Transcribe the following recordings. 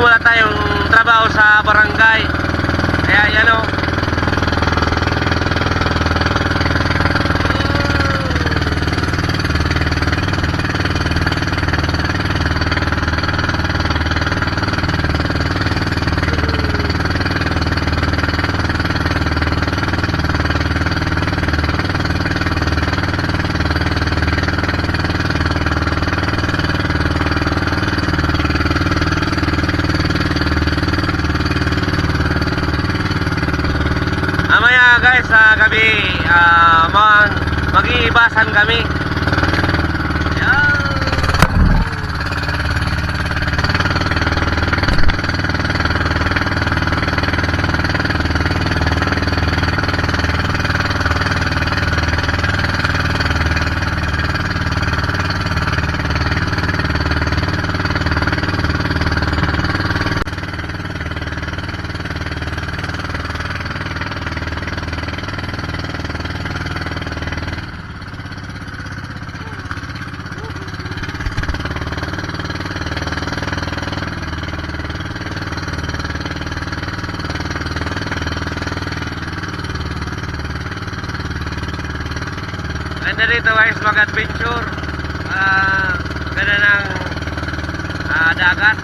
wala tayong trabaho sa barangay. Kaya yan o. Mamaya guys sa gabi ah, mag mag-iibasan kami. Yan. Ganda rito guys mag-adventure. Ah, ganda ng ah, dagat.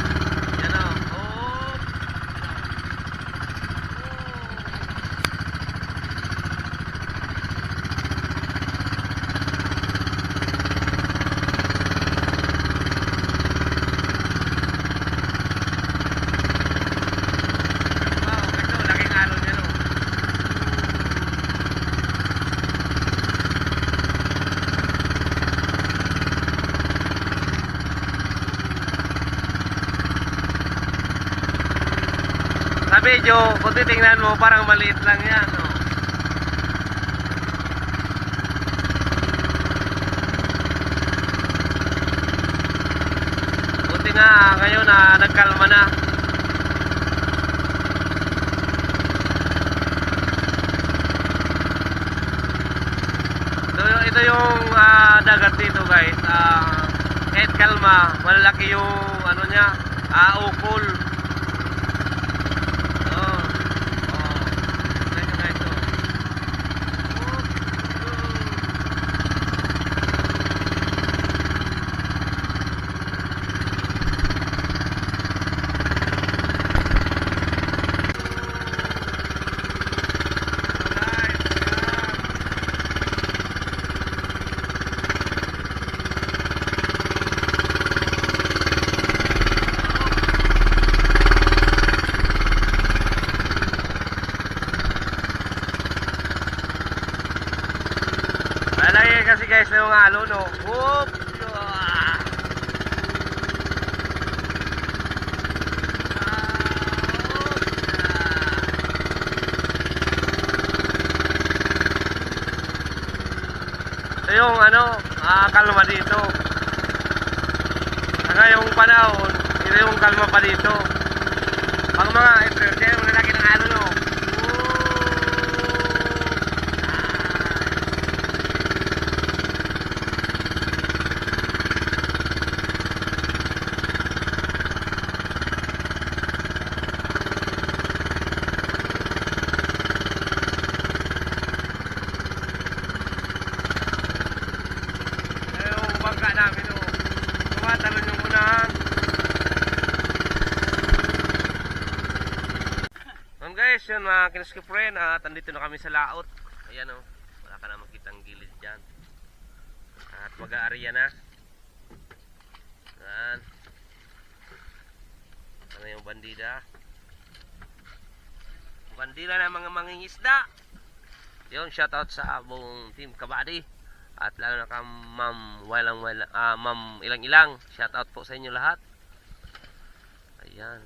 Yan o. Oh. Wow, ito, laking alon yan o. Sa video, kung titingnan mo, parang maliit lang yan. Oh. Buti nga ngayon na nagkalma na. Ito, ito yung ah, dagat dito guys. Ah, kahit kalma, malalaki yung ano niya, ah, ukol. Oh. Oh. Ito na ito. Malaki kasi guys na yung halo no. Whoop! Ah. Ito yung ano, ah, kalma dito. Saka yung panahon, ito yung kalma pa dito. Pag mga ito, ito yung lalaki ng halo no. Ito yung bangka namin oh. Tumatalon yung unahan. Um guys, yun mga kinaskip friend, at andito na kami sa laot. Ayan oh, wala ka na makitang gilid dyan. At mag-aarya na. Yan. Ano yung bandida? Bandila ng mga mangingisda. Yun, shoutout sa buong team Kabady. At lalo na ka ma'am walang wala, ah, ma'am ilang ilang. Shoutout po sa inyo lahat. Ayan.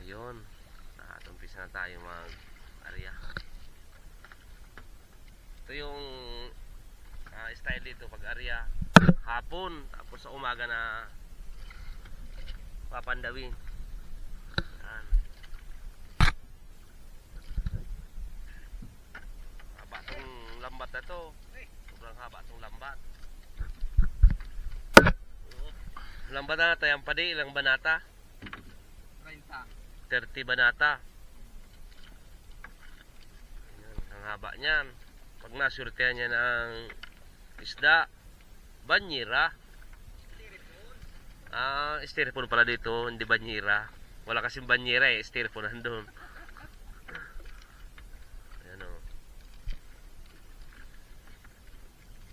Ayun. At umpisa na tayo mag area. Ito yung ah, style dito pag area hapon tapos sa umaga na papandawin. Yan. lambat na to. Sobrang haba itong lambat. Lambat na natin ang padi, ilang banata? 30. 30 banata. Ayan, ang haba niyan. Pag nasurtihan niya ng isda, banyira. Ah, styrofoam pala dito, hindi banyira. Wala kasing banyira eh, styrofoam nandun. Ayan o.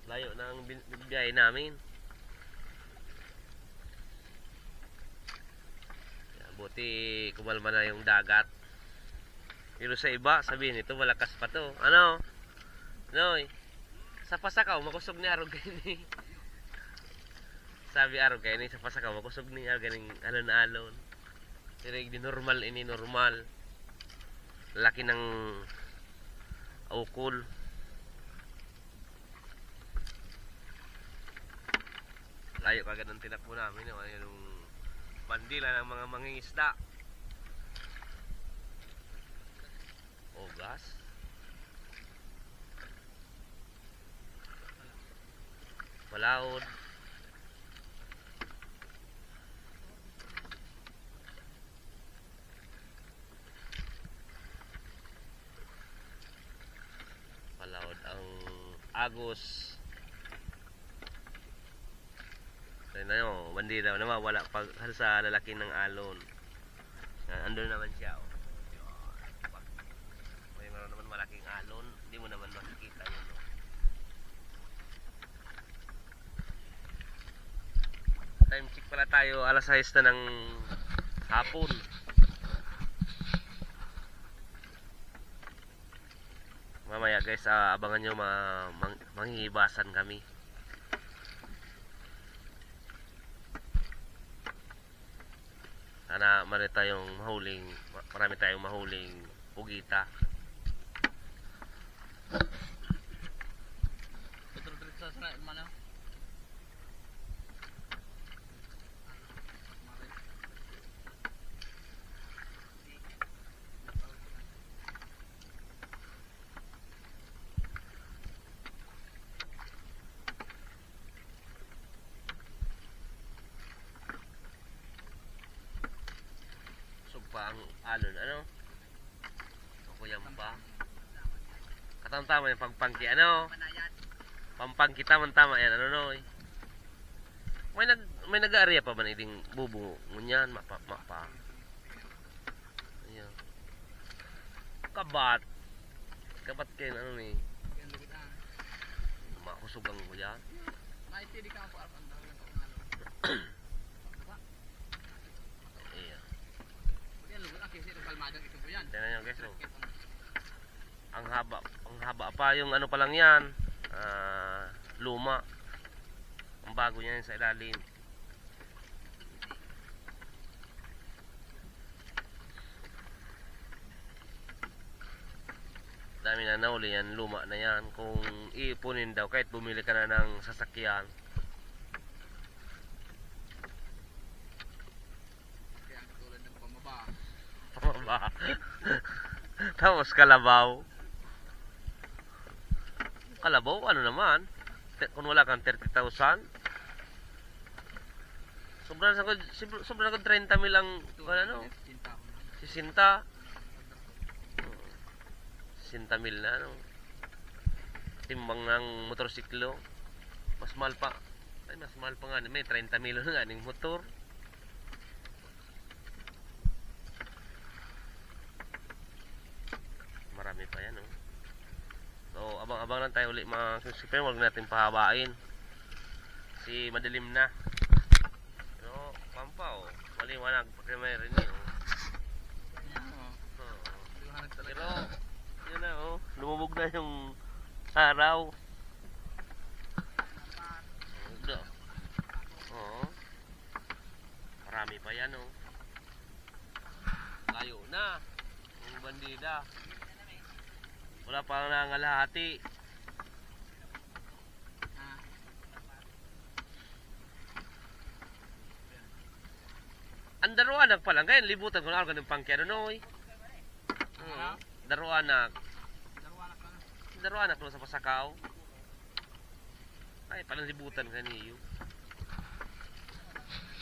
Layo ng biyahe namin. Buti kumalma na yung dagat. Pero sa iba, sabihin ito, malakas pa to. Ano? Noy, sa pasakaw, makusog ni Arog ni. Sabi Arog kay ni sa pasakaw, makusog ni Arog ganing alon-alon. Pero di normal ini normal. Laki ng aukol. Layo kagad ng tinakbo namin. Yung, yung bandila ng mga mangingisda. Ogas. Malaod. Malaod ang Agos. Kaya bandi daw naman, wala pag sa lalaki ng alon. Andun naman siya. Oh. May meron naman malaking alon, hindi mo naman makikita yun. No? Time check pala tayo, alas 6 na ng hapon. Mamaya guys, ah, abangan nyo ma mang manghihibasan kami. Sana marami tayong mahuling, ma- marami tayong mahuling pugita. Betul-betul sa sana mana? So pa ang alon, ano? Ako yan pa. Katama-tama yung pangpangki, ano? Pampangki tama-tama yan, ano no? May nag may nag-aarya pa ba na iding bubo ngunyan mapa mapa. Ayan. Kabat. Kabat kayo ano ni? Makusog ang kuya. Naiti di ka po arpan daw yung pangalo. Iya. Yan lugit ah kasi kalmadang ito po yan. Tingnan nyo guys, oh. ang haba ang haba pa yung ano pa lang yan ah, luma ang bago niya yun sa ilalim dami na nauli yan luma na yan kung iipunin daw kahit bumili ka na ng sasakyan Kaya tulad ng pamaba. Pababa. Tapos kalabaw. Kalabaw, ano naman? Kung wala kang 30,000. Sobra na ko, sobra- sobra na ko 30 mil ang, ano, Cinta ko na. 60. 60 mil na, ano. Timbang ng motorsiklo. Mas mahal pa. Ay, mas mahal pa nga. May 30 mil na nga ng motor. Marami pa yan, oh. So, abang-abang lang tayo ulit mga susipin. Huwag natin pahabain. Kasi madilim na. Pero, pampa, oh. Maliwanag. Pag may rin, oh. Oh. Oh. Pero, yun na, oh. Lumubog na yung araw. Ito. Oo. Marami pa yan, oh. Layo na. Yung bandida. Wala pa nangalahati. Ang daruanak pa lang. Ngayon, libutan ko na ako ng pangkero, no, eh. Oo. Daruanak. Darwanak ka na. No sa pasakaw. Ay, palang libutan ka niyo.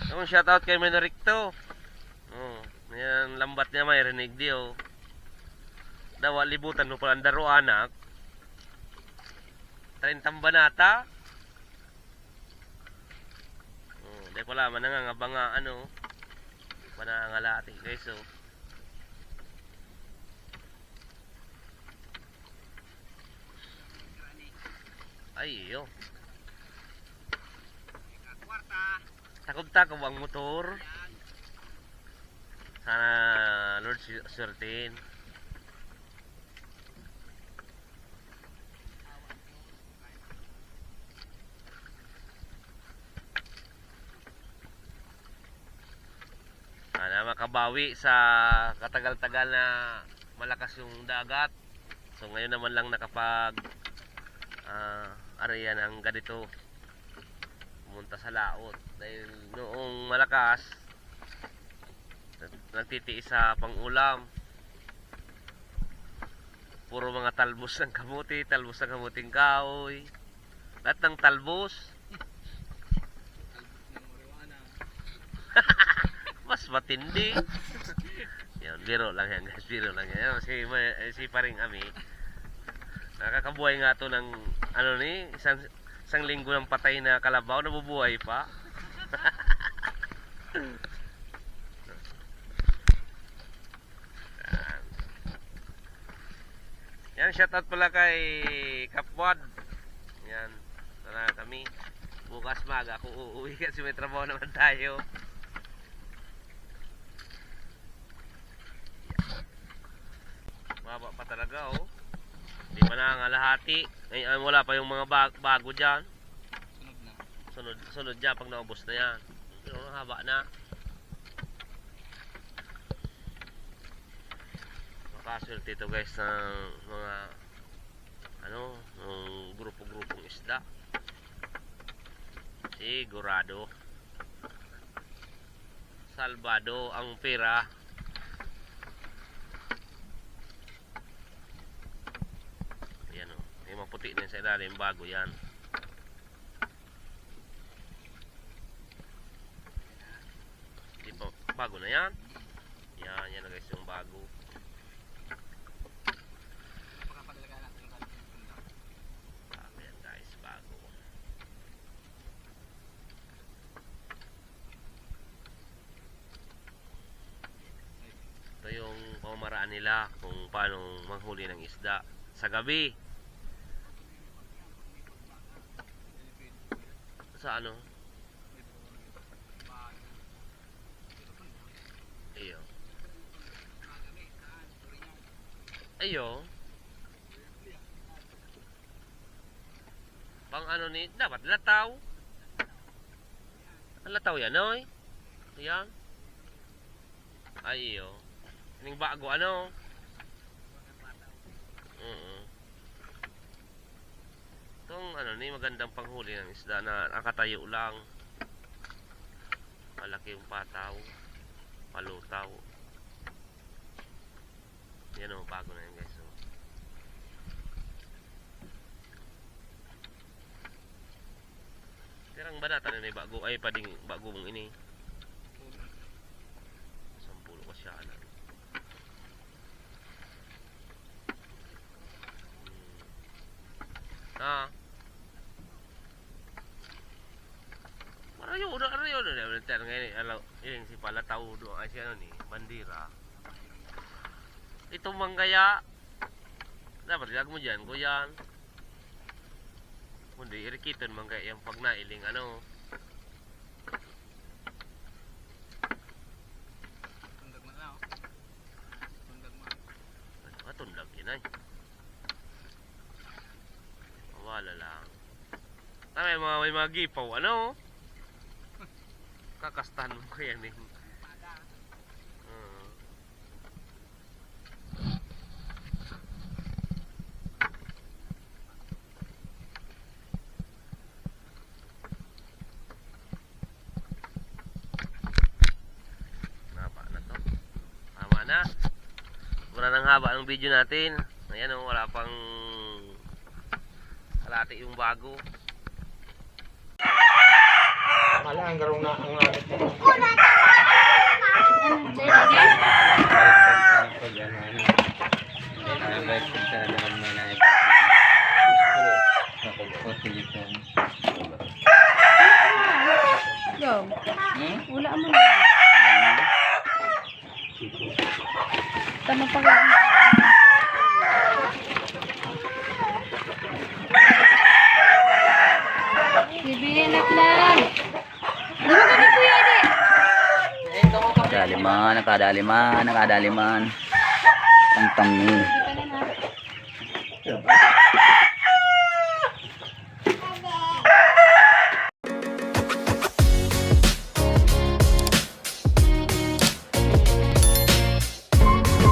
Yung shoutout kay Menoricto. Oh, yan lambat niya may rinig di oh. Dawa libutan mo pala daro anak. 30 banata. Oh, di pala manangangabang nga ano. Manangalati guys oh. Ay, iyo. Takob-takob ang motor. Sana Lord su- suertin. Sana makabawi sa katagal-tagal na malakas yung dagat. So ngayon naman lang nakapag ah area ng ganito. Pumunta sa laot. Dahil noong malakas nag- nagtitiis sa pangulam. Puro mga talbos ng kamuti talbos ng kamuting kahoy. Lahat ng Talbos ng marijuana. Mas matindi. Yan biro lang yan guys biro lang yan. Si, eh, si paring ami. Nakakabuhay nga to ng ano ni isang isang linggo ng patay na kalabaw nabubuhay pa. Yan. shoutout pala kay Kapwad. Yan sana kami. Bukas maga kung uuwi kasi may trabaho naman tayo Maba pa talaga oh. Hindi pa nangangalahati. Ay, ay, wala pa yung mga bag, bago dyan. Sunod na. Sunod, sunod dyan pag naubos na yan. Pero ang haba na. Makaswerte ito guys ng mga ano, ng grupo-grupong isda. Sigurado. Salvado ang pera. Yan maputi na sa ilalim. Bago yan. Di pa, bago na yan. Yan, yan na guys yung bago. Nila kung paano manghuli ng isda sa gabi. Ano? Iyo. Ayo. Pang ano ni, dapat lataw. Lataw yan, oy. Yan. Ay, iyo. Ning bago ano? Mm. Itong ano ni magandang panghuli ng isda na nakatayo lang. Malaki yung pataw. Palutaw. Yan o, bago na yan guys. Oh. Tirang banata na may bago ay pading bago mong ini. Sampulo ka siya anak. Hmm. Ah. Arayo, udah arayo na na nanti ngayon alaw, yung do ay si ano ni bandira. Ito manggaya. Dapat lag mo diyan, kuyan. Kundi irikiton manggaya yung pag nailing ano. Tundag na lang. oh. Tundag. Matundag yun ay. Wala lang. Ah, may mga, may mga gipaw, ano? Kakastahan mo ko yan eh. Oo. Haba na to. Tama na. Wala nang haba ng video natin. Ayan o, wala pang kalati yung bago. Kala ang garong na ang langit? Wala mo na. Tama pa ka. Bibigyan na lang. Di ba kami kuya di? Daliman, nakadaliman, nakadaliman. Tang tang ni. Di pa na